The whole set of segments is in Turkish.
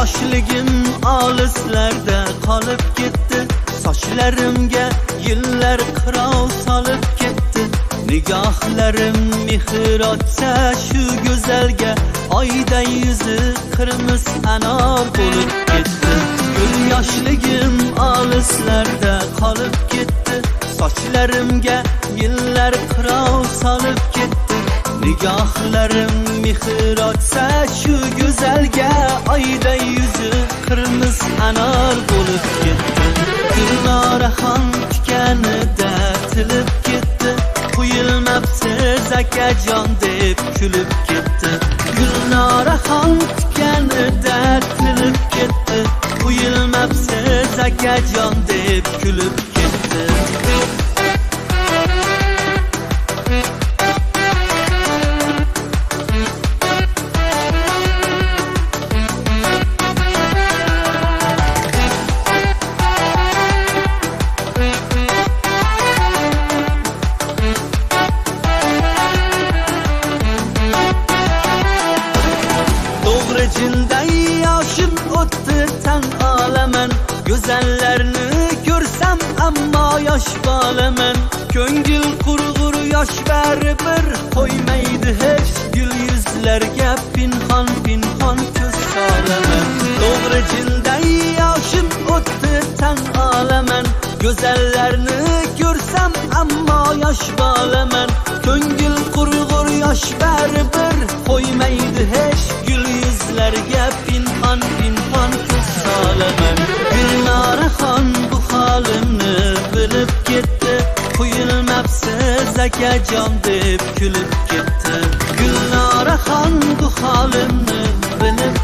Yaşligim alislarda qolib ketdi Sochlarimga yillar qirov solib ketdi Nigohlarim mehr otsa shu go'zalga Oyday yuzi qirmiz anor bo'lib ketdi Gul yoshligim olislarda qolib ketdi Sochlarimga yillar qirov solib ketdi Nigohlarim mehr otsa shu go'zalga oyday anor bo'lib ketdi Gulnoraxon tikanida tilib ketdi Quyilmabsiz akajon deb kulib ketdi Gulnoraxon tikanida tilib ketdi Quyilmabsiz akajon deb kulib tan olaman Go'zallarni ko'rsam ammo yosh bolaman Ko'ngil qurg'ur yosh baribir qo'ymaydi hech Gul yuzlarga pinhon pinhon ko'z solaman To'g'ri jinday yoshim o'tdi tan olaman Go'zallarni ko'rsam ammo yosh bolaman Ko'ngil qurg'ur yosh baribir qo'ymaydi hech Gul yuzlarga pinhon Quyilmabsiz akajon deb kulib ketdi Gulnoraxon bu holimni bilib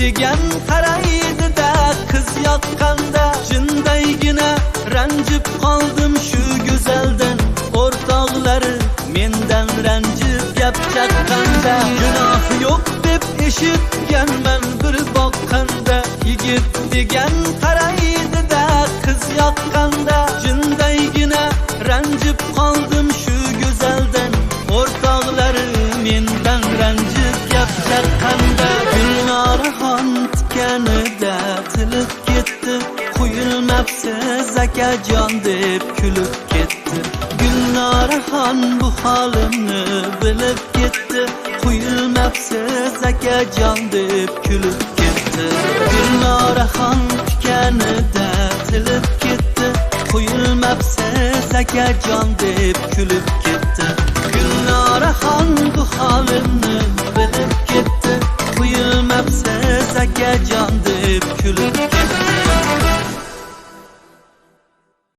degan qaraydi da qiz yoqqanda Jindaygina ranjib qoldim shu go'zaldan O'rtoqlari mendan ranjib gap chaqqanda Gunoh yo'q deb eshitganman bir boqqanda Yigit degan qaraydi da qiz yoqqanda Jindaygina ranjib deb kulib ketdi Gulnoraxon bu holimni bilib ketdi Quyilmabsiz akajon deb kulib ketdi Gulnoraxon tikanida tilib ketdi Quyilmabsiz akajon deb kulib ketdi Gulnoraxon bu holimni bilib ketdi Quyilmabsiz deb kulib